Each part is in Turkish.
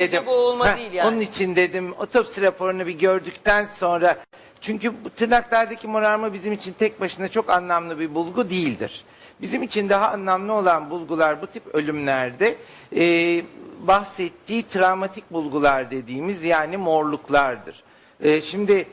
dedim. boğulma değil yani. Onun için dedim otopsi raporunu bir gördükten sonra çünkü bu tırnaklardaki morarma bizim için tek başına çok anlamlı bir bulgu değildir. Bizim için daha anlamlı olan bulgular bu tip ölümlerde e, bahsettiği travmatik bulgular dediğimiz yani morluklardır. E, şimdi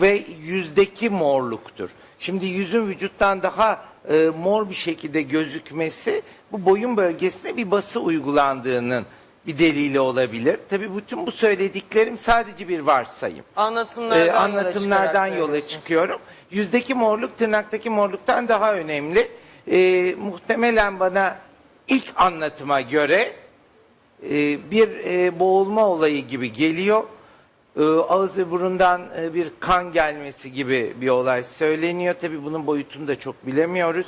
ve yüzdeki morluktur. Şimdi yüzün vücuttan daha e, mor bir şekilde gözükmesi bu boyun bölgesine bir bası uygulandığının bir delili olabilir. Tabii bütün bu söylediklerim sadece bir varsayım. Anlatımlardan, Ee, yola anlatımlardan yola söylüyorsunuz. çıkıyorum. Yüzdeki morluk tırnaktaki morluktan daha önemli. Ee, muhtemelen bana ilk anlatıma göre e, bir e, boğulma olayı gibi geliyor. Ee, ağız ve burundan e, bir kan gelmesi gibi bir olay söyleniyor. Tabii bunun boyutunu da çok bilemiyoruz.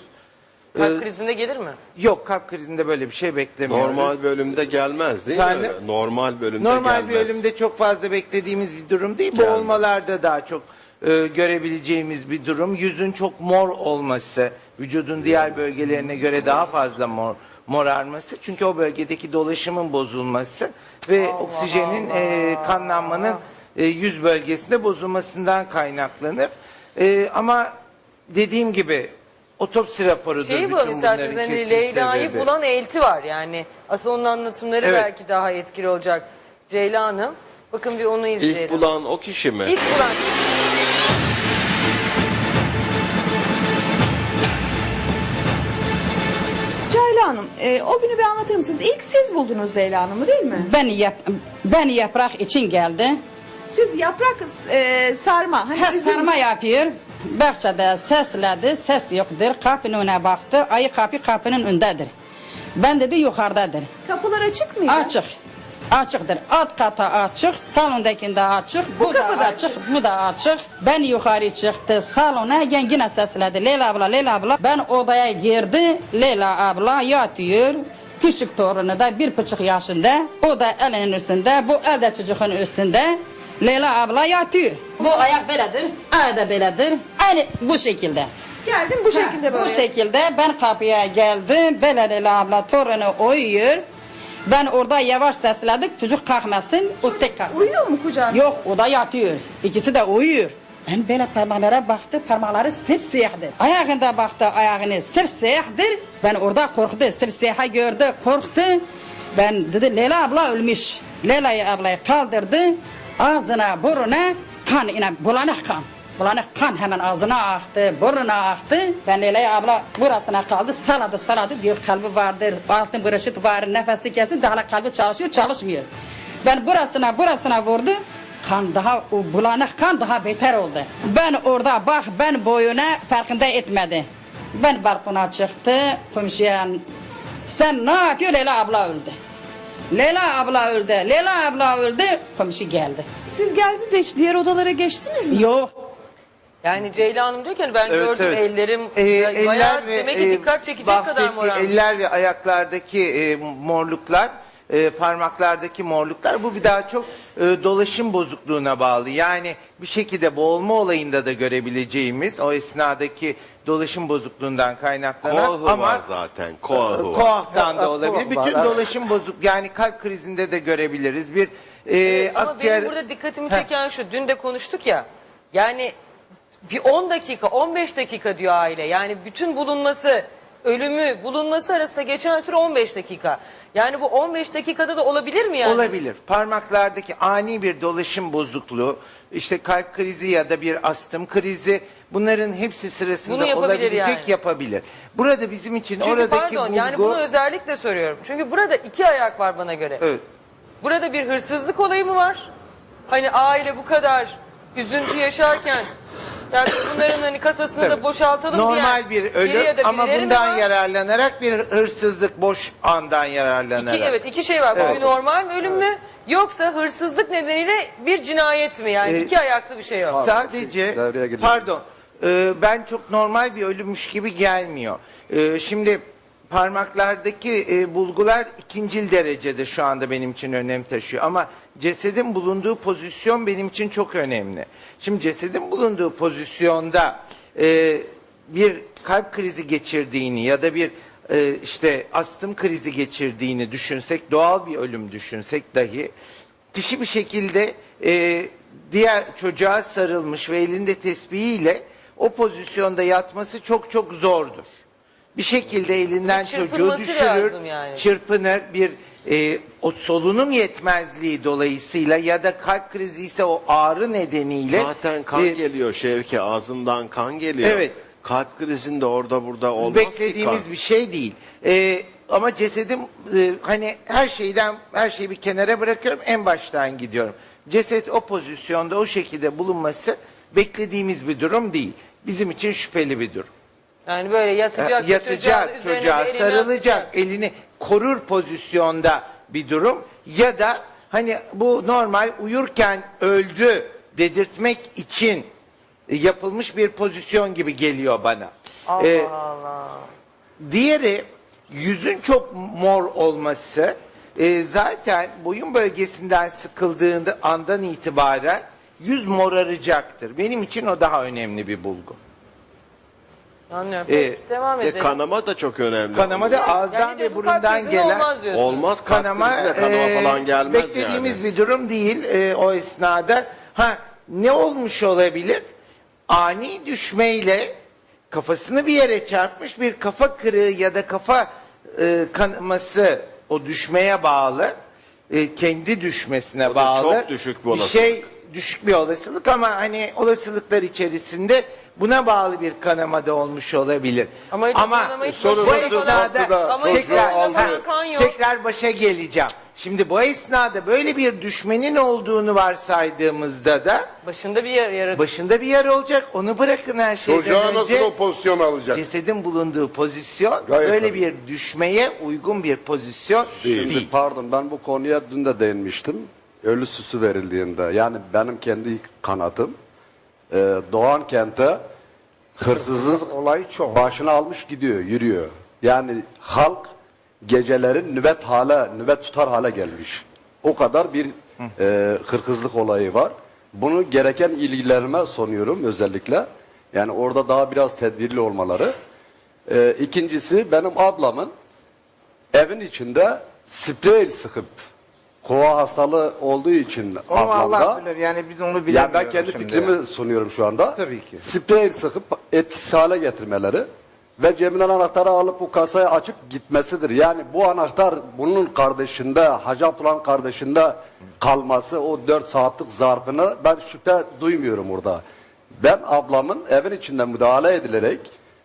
Kalp Ee, krizinde gelir mi? Yok kalp krizinde böyle bir şey beklemiyoruz. Normal bölümde gelmez değil Efendim? mi? Normal bölümde Normal gelmez. bir ölümde çok fazla beklediğimiz bir durum değil. Gelmez. Boğulmalarda daha çok e, görebileceğimiz bir durum. Yüzün çok mor olması, vücudun diğer bölgelerine göre daha fazla mor morarması. Çünkü o bölgedeki dolaşımın bozulması ve oksijenin e, kanlanmanın e, yüz bölgesinde bozulmasından kaynaklanır. E, ama dediğim gibi otopsi raporudur. Şeyi bütün bulalım isterseniz bunların hani kesin Leyla'yı sebebi. bulan elti var yani. Aslında onun anlatımları Evet. belki daha etkili olacak. Ceyla Hanım. Bakın bir onu izleyelim. İlk bulan o kişi mi? İlk bulan. Ceyla Hanım, e, o günü bir anlatır mısınız? İlk siz buldunuz Leyla Hanım'ı değil mi? Ben yap ben yaprak için geldi. Siz yaprak e, sarma. Hani Ha, üzüm- sarma yapıyor. Bahçede sesledi, ses yoktur. Kapının önüne baktı. Ayı kapı kapının önündedir. Ben dedi yukarıdadır. Kapılar açık mıydı? Açık. Açıktır. Alt kata açık, salondakinde açık, bu, kapı da açık, bu da açık. Ben yukarı çıktı salona, yine sesledi. Leyla abla, Leyla abla. Ben odaya girdi, Leyla abla yatıyor. Küçük torunu da bir buçuk yaşında. O da elinin üstünde, bu el de çocuğun üstünde. Leyla abla yatıyor. Bu ayak böyledir, ayak da böyledir. Aynı bu şekilde. Geldim bu şekilde böyle. Bu şekilde ben kapıya geldim. Böyle Leyla abla torunu uyuyor. Ben orada yavaş sesledik çocuk kalkmasın o tek kalksın. Uyuyor mu kucağında? Yok o da yatıyor. İkisi de uyuyor. Ben böyle parmaklara baktı parmakları sipsiyahtır. Ayağında baktı ayağını sipsiyahtır. Ben orada korktu sipsiyahı gördü korktu. Ben dedi Leyla abla ölmüş. Leyla ablayı kaldırdı. Ağzına buruna kan inen bulanık kan. Bulanık kan hemen ağzına aktı, burnuna aktı. Ben Leyla abla burasına kaldı, saladı saladı diyor kalbi vardır, ağzının bırışıt var, nefesi kesin, daha kalbi çalışıyor, çalışmıyor. Ben burasına burasına vurdu. Kan daha o bulanık kan daha beter oldu. Ben orada bak ben boyuna farkında etmedi. Ben balkona çıktı komşuya sen ne yapıyor Leyla abla öldü. Leyla abla öldü. Leyla abla öldü. Komşu geldi. Siz geldiniz de hiç diğer odalara geçtiniz mi? Yok. Yani Ceyla Hanım diyor ki hani ben Evet, gördüm evet. ellerim Ee, bayağı demek ki e, dikkat çekecek kadar bahsettiği morarmış. Eller ve ayaklardaki e, morluklar, e, parmaklardaki morluklar bu bir daha çok e, dolaşım bozukluğuna bağlı. Yani bir şekilde boğulma olayında da görebileceğimiz o esnadaki dolaşım bozukluğundan kaynaklanan Koahı ama var zaten. Koahı var. Koahtan da olabilir. Bütün dolaşım bozuk yani kalp krizinde de görebiliriz. Bir e, Evet, ama akciğer benim burada dikkatimi çeken şu. Dün de konuştuk ya. Yani bir 10 dakika, 15 dakika diyor aile. Yani bütün bulunması, ölümü, bulunması arasında geçen süre 15 dakika. Yani bu 15 dakikada da olabilir mi yani? Olabilir. Parmaklardaki ani bir dolaşım bozukluğu, işte kalp krizi ya da bir astım krizi bunların hepsi sırasında Bunu yapabilir olabilecek yani. yapabilir. Burada bizim için Çünkü oradaki pardon bulgu... yani bunu özellikle soruyorum. Çünkü burada iki ayak var bana göre. Evet. Burada bir hırsızlık olayı mı var? Hani aile bu kadar üzüntü yaşarken yani biz bunların hani kasasını Tabii. da boşaltalım diye. Normal bir ölüm ama bundan yararlanarak bir hırsızlık boş andan yararlanarak. İki, evet iki şey var. Bu Evet. bir normal mi ölüm mü? Yoksa hırsızlık nedeniyle bir cinayet mi? Yani Ee, iki ayaklı bir şey yok. Sadece giriyor. pardon e, ben çok normal bir ölümmüş gibi gelmiyor. E, şimdi parmaklardaki e, bulgular ikincil derecede şu anda benim için önem taşıyor ama cesedin bulunduğu pozisyon benim için çok önemli. Şimdi cesedin bulunduğu pozisyonda e, bir kalp krizi geçirdiğini ya da bir e, işte astım krizi geçirdiğini düşünsek, doğal bir ölüm düşünsek dahi kişi bir şekilde e, diğer çocuğa sarılmış ve elinde tespihiyle o pozisyonda yatması çok çok zordur. Bir şekilde elinden çocuğu çırpınması düşürür, lazım yani. çırpınır bir e, o solunum yetmezliği dolayısıyla ya da kalp krizi ise o ağrı nedeniyle Zaten kan e, geliyor Şevki ağzından kan geliyor. Evet. Kalp krizinde orada burada olmaz beklediğimiz ki kan. bir şey değil. Ee, ama cesedim e, hani her şeyden her şeyi bir kenara bırakıyorum en baştan gidiyorum. Ceset o pozisyonda o şekilde bulunması beklediğimiz bir durum değil. Bizim için şüpheli bir durum. Yani böyle yatacak, Ha, yatacak çocuğa, çocuğa sarılacak atacak. elini korur pozisyonda bir durum ya da hani bu normal uyurken öldü dedirtmek için yapılmış bir pozisyon gibi geliyor bana. Allah Ee, Allah. Diğeri yüzün çok mor olması e, zaten boyun bölgesinden sıkıldığında andan itibaren yüz moraracaktır. Benim için o daha önemli bir bulgu. Anlıyorum. Ee, Peki devam Ve edelim. kanama da çok önemli. Kanama da ağızdan yani ve diyorsun kalp burundan krizine gelen olmaz diyorsun. Olmaz kalp kanama, krizine kanama e, falan gelmez beklediğimiz yani. bir durum değil e, o esnada. Ha ne olmuş olabilir? Ani düşmeyle kafasını bir yere çarpmış bir kafa kırığı ya da kafa e, kanaması o düşmeye bağlı. e, kendi düşmesine O da bağlı. çok düşük bir olasılık. şey düşük bir olasılık ama hani olasılıklar içerisinde buna bağlı bir kanama da olmuş olabilir. Ama hiç kanama hiç bu başına esnada falan- Ama hiç tekrar, başına ha, kan yok. tekrar başa geleceğim. Şimdi bu esnada böyle bir düşmenin olduğunu varsaydığımızda da Başında bir yer yaratıyor. başında bir yer olacak. Onu bırakın her şeyden Çocuğa önce. nasıl o pozisyonu alacak? Cesedin bulunduğu pozisyon Gayet böyle tabii. bir düşmeye uygun bir pozisyon değil. Şimdi pardon ben bu konuya dün de değinmiştim. Ölü süsü verildiğinde yani benim kendi kanatım e, Doğan kente hırsızın Olay çok. başına almış gidiyor yürüyor. Yani halk gecelerin nöbet hale nöbet tutar hale gelmiş. O kadar bir e, hırsızlık olayı var. Bunu gereken ilgilerime sonuyorum özellikle. Yani orada daha biraz tedbirli olmaları. E, ikincisi benim ablamın evin içinde sprey sıkıp kova hastalığı olduğu için Onu Allah ablamda bilir yani biz onu bilemiyoruz yani ben kendi şimdi. fikrimi sunuyorum şu anda. Tabii ki. Sprey sıkıp etkisiz hale getirmeleri ve cebinden anahtarı alıp bu kasayı açıp gitmesidir. Yani bu anahtar bunun kardeşinde, Hacı Abdullah'ın kardeşinde kalması o 4 saatlik zarfını ben şüphe duymuyorum orada. Ben ablamın evin içinde müdahale edilerek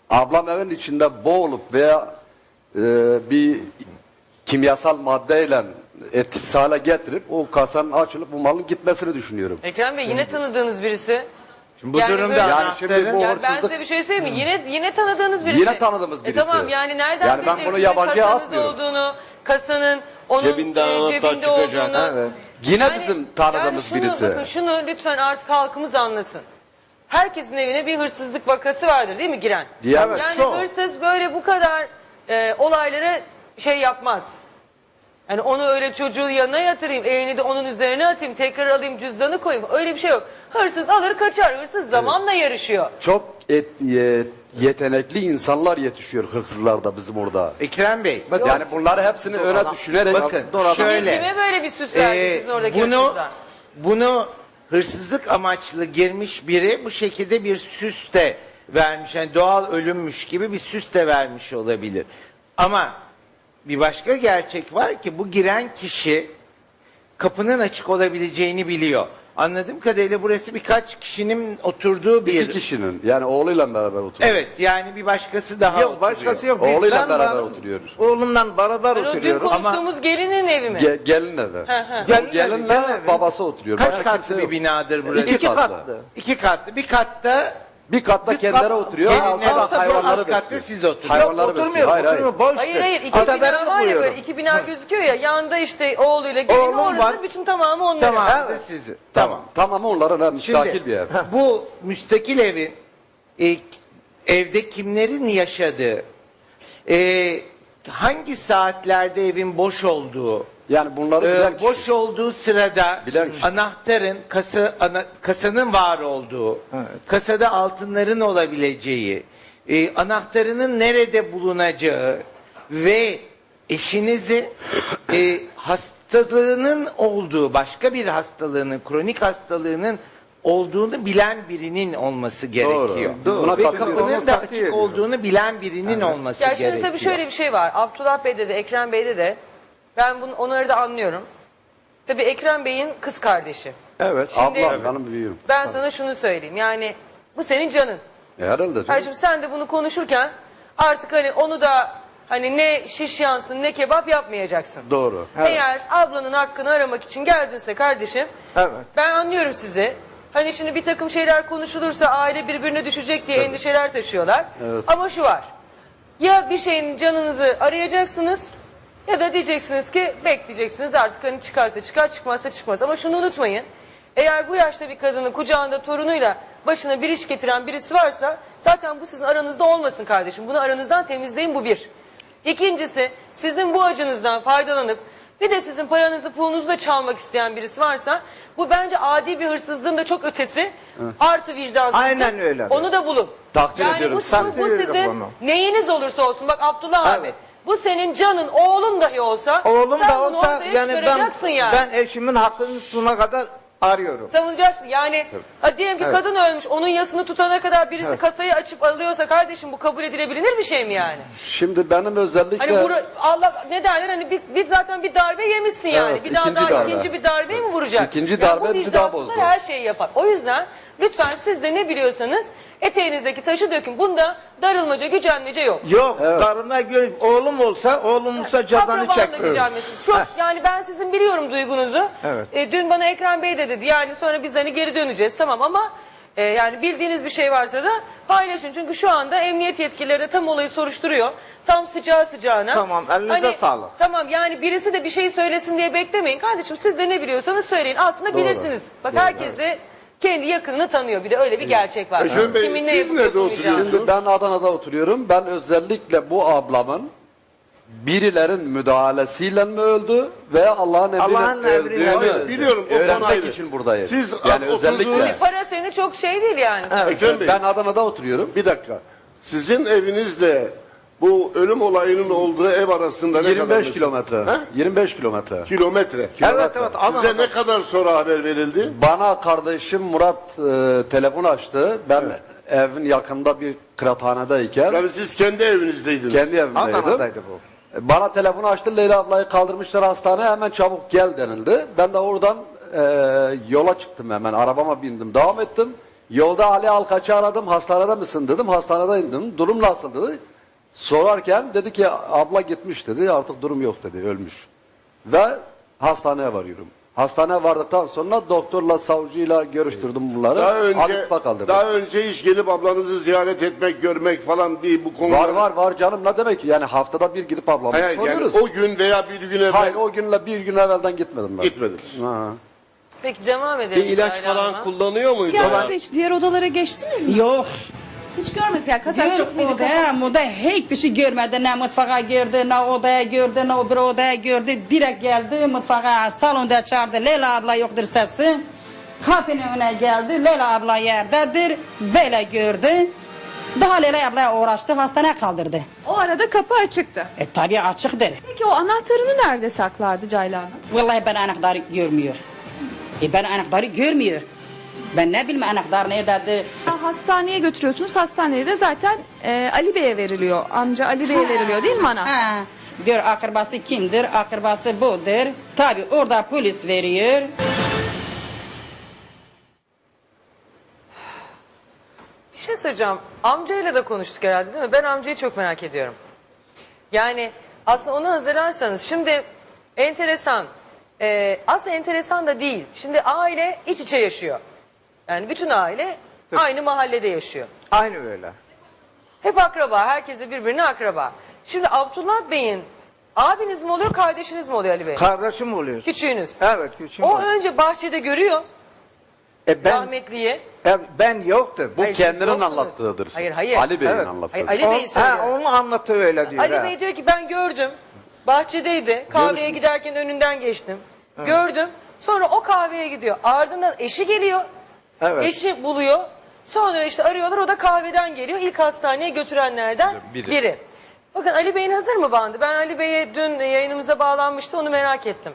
ablam evin içinde boğulup veya e, bir kimyasal maddeyle etkisiz hale getirip o kasanın açılıp bu malın gitmesini düşünüyorum. Ekrem Bey yine tanıdığınız birisi. Şimdi bu Yani durumda böyle- Yani şimdi bu Yani ben hırsızlık size bir şey söyleyeyim mi? Yine yine tanıdığınız birisi. Yine tanıdığımız birisi. E tamam yani nereden Yani ben bunu bileceksiniz yabancıya kasanız atmıyorum. olduğunu, kasanın onun Cebinden e, anahtar cebinde çıkacak. olduğunu. Evet. Yine bizim tanıdığımız yani şunu, birisi. Bakın şunu lütfen artık halkımız anlasın. Herkesin evine bir hırsızlık vakası vardır değil mi giren? Diğer- Evet, yani çok. hırsız böyle bu kadar e, olaylara şey yapmaz. Yani onu öyle çocuğun yanına yatırayım, elini de onun üzerine atayım, tekrar alayım cüzdanı koyayım. Öyle bir şey yok. Hırsız alır kaçar. Hırsız zamanla yarışıyor. Çok et, ye- yetenekli insanlar yetişiyor hırsızlarda bizim orada. Ekrem Bey bakın Yani bunları hepsini öne düşünerek bakın Kime şöyle böyle bir süs verdi Ee, sizin oradaki bunu hırsızlar? bunu hırsızlık amaçlı girmiş biri bu şekilde bir süs de vermiş. Yani doğal ölümmüş gibi bir süs de vermiş olabilir. Ama bir başka gerçek var ki bu giren kişi kapının açık olabileceğini biliyor. Anladığım kadarıyla burası birkaç kişinin oturduğu bir... iki kişinin yani oğluyla beraber oturuyor. Evet yani bir başkası daha Yok oturuyor. başkası yok. Oğluyla Ben beraber oturuyoruz. Oğlumla beraber Ben o dün oturuyoruz. konuştuğumuz gelinin evi mi? Ge- gelin evi. Gelin Gelinle gelin babası oturuyor. Kaç Başka katlı bir yok. binadır burası? İki İki katlı. katlı. İki katlı. Bir katta Bir katta kendileri oturuyor. Gelinler Altta da oturuyor, hayvanları alt katta besliyor. siz oturuyorsunuz. Hayvanları besliyor. oturmuyor, Hayır hayır. Boş Hayır hayır iki Hatta bina var ya böyle iki bina gözüküyor ya yanında işte oğluyla gelini Oğlum orada var. bütün tamamı onların. Tamam Evet. sizi. Tamam. Tamam onların ha, müstakil bir ev. bu müstakil evin e, evde kimlerin yaşadığı, e, hangi saatlerde evin boş olduğu, Yani bunları e, bilen kişi. boş olduğu sırada Bilen kişi. anahtarın kasa ana- kasanın var olduğu, kasada altınların olabileceği, e, anahtarının nerede bulunacağı, ve eşinizi e, hastalığının olduğu başka bir hastalığının kronik hastalığının olduğunu bilen birinin olması gerekiyor. Biz buna Ve kapının da Takdir açık ediyorum. olduğunu bilen birinin olması Ya gerekiyor. şimdi tabii şöyle bir şey var. Abdullah Bey'de de Ekrem Bey'de de ben bunu onları da anlıyorum. Tabii Ekrem Bey'in kız kardeşi. Evet. Şimdi Ablam benim büyüğüm. ben sana şunu söyleyeyim. Yani bu senin canın. E, herhalde canım. şimdi sen de bunu konuşurken artık hani onu da hani ne şiş yansın ne kebap yapmayacaksın. Doğru. Eğer ablanın hakkını aramak için geldinse kardeşim Evet. ben anlıyorum sizi. Hani şimdi bir takım şeyler konuşulursa aile birbirine düşecek diye endişeler taşıyorlar. Ama şu var. Ya bir şeyin canınızı arayacaksınız ya da diyeceksiniz ki bekleyeceksiniz artık hani çıkarsa çıkar çıkmazsa çıkmaz. Ama şunu unutmayın. Eğer bu yaşta bir kadının kucağında torunuyla başına bir iş getiren birisi varsa zaten bu sizin aranızda olmasın kardeşim. Bunu aranızdan temizleyin bu bir. İkincisi sizin bu acınızdan faydalanıp bir de sizin paranızı pulunuzu da çalmak isteyen birisi varsa bu bence adi bir hırsızlığın da çok ötesi artı vicdansızlık. Aynen öyle. Onu da bulun. Takdir yani ediyorum. Bu, Takdir bu ediyorum sizin onu. neyiniz olursa olsun bak Abdullah abi. Bu senin canın oğlum dahi olsa Oğlum sen da bunu olsa ortaya yani ben, çıkaracaksın yani. ben eşimin hakkını sonuna kadar arıyorum. Savunacaksın yani ha diyelim ki kadın ölmüş onun yasını tutana kadar birisi kasayı açıp alıyorsa kardeşim bu kabul edilebilir bir şey mi yani? Şimdi benim özellikle... Hani Allah ne derler hani bir, bir zaten bir darbe yemişsin yani. Evet, bir daha ikinci daha darbe. ikinci bir darbeyi mi vuracak? İkinci darbe bu bizi daha vicdansızlar bozdu. her şeyi yapar. O yüzden lütfen siz de ne biliyorsanız eteğinizdeki taşı dökün. Bunda darılmaca, gücenmece yok. Yok darıma göre oğlum olsa oğlumsa cezanı Akrabanla çeksin. gücenmesi. Çok yani ben sizin biliyorum duygunuzu. Evet. E, dün bana Ekrem Bey de dedi yani sonra biz hani geri döneceğiz tamam ama e, yani bildiğiniz bir şey varsa da paylaşın. Çünkü şu anda emniyet yetkilileri de tam olayı soruşturuyor. Tam sıcağı sıcağına. Tamam, elinize sağlık. Tamam yani birisi de bir şey söylesin diye beklemeyin. Kardeşim siz de ne biliyorsanız söyleyin. Aslında bilirsiniz. Bak herkes de kendi yakınını tanıyor. Bir de öyle bir gerçek var. Ekrem Bey, Kimin ne siz yapıp nerede oturuyorsunuz? Şimdi ben Adana'da oturuyorum. Ben özellikle bu ablamın birilerin müdahalesiyle mi öldü veya Allah'ın emriyle Allah'ın emriyle öldü. Biliyorum, o konu öğrenmek ayrı. için buradayız. Siz yani oturduğunuz- özellikle Para seni çok şey değil yani. Ekrem Bey, ben Adana'da oturuyorum. bir dakika. Sizin evinizle bu ölüm olayının olduğu ev arasında ne kadar? 25 mesafe? kilometre. He? 25 kilometre. Kilometre. Evet evet. Size Adana'da. ne kadar sonra haber verildi? Bana kardeşim Murat e, telefon açtı. Ben evin yakında bir kıraathanedeyken Yani siz kendi evinizdeydiniz. kendi evimdeydim. Adana'daydı bu. Bana telefon açtı Leyla ablayı kaldırmışlar hastaneye hemen çabuk gel denildi. Ben de oradan e, yola çıktım hemen arabama bindim devam ettim. Yolda Ali Alkaç'ı aradım hastanede misin dedim hastanede indim durum nasıl dedi. Sorarken dedi ki abla gitmiş dedi artık durum yok dedi ölmüş. Ve hastaneye varıyorum. Hastaneye vardıktan sonra doktorla savcıyla görüştürdüm bunları. Daha önce, Alıp daha önce hiç gelip ablanızı ziyaret etmek, görmek falan bir bu konuda. Var var var canım ne demek yani haftada bir gidip ablamı Hayır, yani soruyoruz. o gün veya bir gün evvel Hayır o günle bir gün evvelden gitmedim ben. gitmediniz. Ha. Peki devam edelim. Bir ilaç falan Hanım'a. kullanıyor muydu? Yalnız hiç diğer odalara geçtiniz mi? Yok. Hiç görmedik ya. Kasa Gör açık mıydı? odaya, moda hiçbir şey görmedi. Ne mutfağa girdi, ne odaya girdi, ne öbür odaya girdi. Direkt geldi mutfağa, salonda çağırdı. Leyla abla yoktur sesi. Kapının önüne geldi. Leyla abla yerdedir. Böyle gördü. Daha Leyla abla uğraştı, hastaneye kaldırdı. O arada kapı açıktı. E tabi açıktır. Peki o anahtarını nerede saklardı Cayla Hanım? Vallahi ben anahtarı görmüyor. E ben anahtarı görmüyor. Ben ne bileyim anahtar nerededir. Ha, Hastaneye götürüyorsunuz. Hastanede de zaten e, Ali Bey'e veriliyor. Amca Ali Bey'e veriliyor değil mi anahtar? Ha, diyor akrabası kimdir? Akrabası budur. Tabi orada polis veriyor. Bir şey söyleyeceğim. Amcayla da konuştuk herhalde değil mi? Ben amcayı çok merak ediyorum. Yani aslında onu hazırlarsanız şimdi enteresan. Ee, aslında enteresan da değil. Şimdi aile iç içe yaşıyor. Yani bütün aile aynı mahallede yaşıyor. Aynı öyle. Hep akraba. Herkes de birbirine akraba. Şimdi Abdullah Bey'in abiniz mi oluyor kardeşiniz mi oluyor Ali Bey? Kardeşim oluyor. Küçüğünüz. Evet küçüğüm. O var. önce bahçede görüyor E ben, rahmetliyi. e, ben yoktum. Bu Hayır, siz kendinin yoksunuz. anlattığıdır. Hayır, hayır. Ali Bey'in Evet. anlattığı. Hayır, Ali Bey O- söylüyor. ha, onu anlatıyor öyle diyor. Ali ha. Bey diyor ki ben gördüm. Bahçedeydi. Kahveye giderken önünden geçtim. Gördüm. Sonra o kahveye gidiyor. Ardından eşi geliyor. Evet. Eşi buluyor. Sonra işte arıyorlar o da kahveden geliyor. İlk hastaneye götürenlerden biri. Biri. Bakın Ali Bey'in hazır mı bandı? Ben Ali Bey'e dün yayınımıza bağlanmıştı onu merak ettim.